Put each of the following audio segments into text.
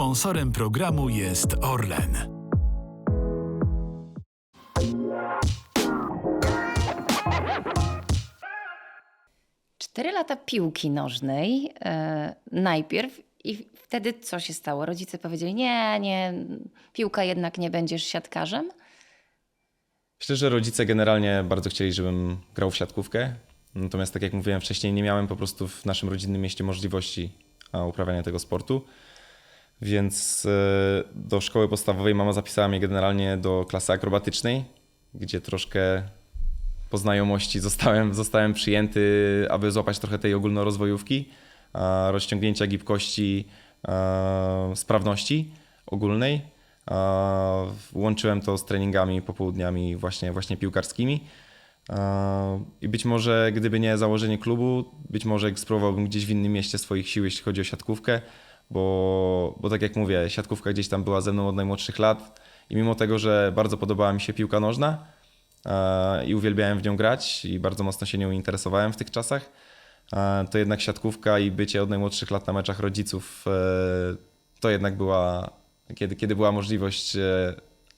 Sponsorem programu jest Orlen. Cztery lata piłki nożnej e, najpierw i wtedy co się stało? Rodzice powiedzieli, nie, nie, piłka jednak nie będziesz siatkarzem? Myślę, że rodzice generalnie bardzo chcieli, żebym grał w siatkówkę. Natomiast tak jak mówiłem wcześniej, nie miałem po prostu w naszym rodzinnym mieście możliwości uprawiania tego sportu. Więc e, do szkoły podstawowej mama zapisała mnie generalnie do klasy akrobatycznej, gdzie troszkę po znajomości zostałem, zostałem przyjęty, aby złapać trochę tej ogólnorozwojówki, rozciągnięcia gibkości, sprawności ogólnej. Łączyłem to z treningami popołudniami właśnie, właśnie piłkarskimi. I być może gdyby nie założenie klubu, być może spróbowałbym gdzieś w innym mieście swoich sił, jeśli chodzi o siatkówkę, bo, bo tak jak mówię, siatkówka gdzieś tam była ze mną od najmłodszych lat i mimo tego, że bardzo podobała mi się piłka nożna e, i uwielbiałem w nią grać i bardzo mocno się nią interesowałem w tych czasach, e, to jednak siatkówka i bycie od najmłodszych lat na meczach rodziców e, to jednak była, kiedy, kiedy była możliwość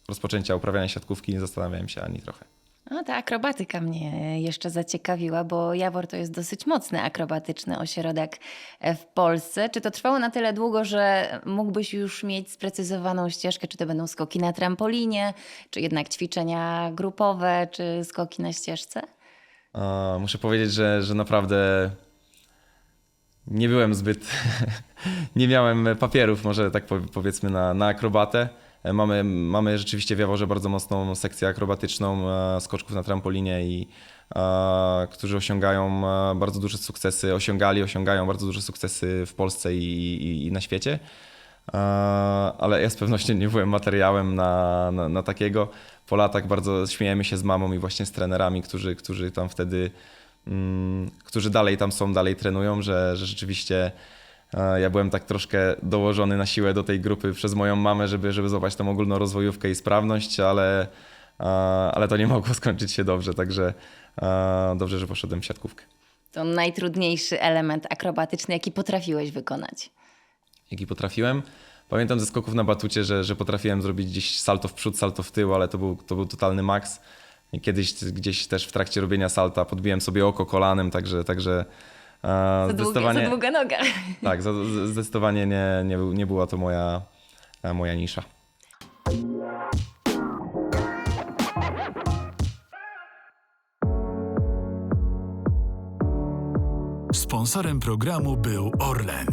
rozpoczęcia uprawiania siatkówki, nie zastanawiałem się ani trochę. No, ta akrobatyka mnie jeszcze zaciekawiła, bo Jawor to jest dosyć mocny akrobatyczny ośrodek w Polsce. Czy to trwało na tyle długo, że mógłbyś już mieć sprecyzowaną ścieżkę? Czy to będą skoki na trampolinie, czy jednak ćwiczenia grupowe, czy skoki na ścieżce? A, Muszę powiedzieć, że, że naprawdę nie byłem zbyt. nie miałem papierów, może tak pow- powiedzmy, na, na akrobatę. E, Mamy, mamy rzeczywiście w Jaworze bardzo mocną sekcję akrobatyczną, e, skoczków na trampolinie i e, którzy osiągają bardzo duże sukcesy, osiągali, osiągają bardzo duże sukcesy w Polsce i, i, i na świecie. Ale ja z pewnością nie byłem materiałem na, na, na takiego. Po latach bardzo śmiejemy się z mamą i właśnie z trenerami, którzy, którzy tam wtedy, mm, którzy dalej tam są, dalej trenują, że, że rzeczywiście ja byłem tak troszkę dołożony na siłę do tej grupy przez moją mamę, żeby, żeby złapać tą ogólnorozwojówkę i sprawność, ale, ale to nie mogło skończyć się dobrze, także dobrze, że poszedłem w siatkówkę. To najtrudniejszy element akrobatyczny, jaki potrafiłeś wykonać. jaki potrafiłem. Pamiętam ze skoków na batucie, że, że potrafiłem zrobić gdzieś salto w przód, salto w tył, ale to był, to był totalny maks. Kiedyś gdzieś też w trakcie robienia salta podbiłem sobie oko kolanem, także, także e, Za, zdecydowanie, za długa noga. tak, zdecydowanie nie, nie, nie była to moja, e, moja nisza. Sponsorem programu był Orlen.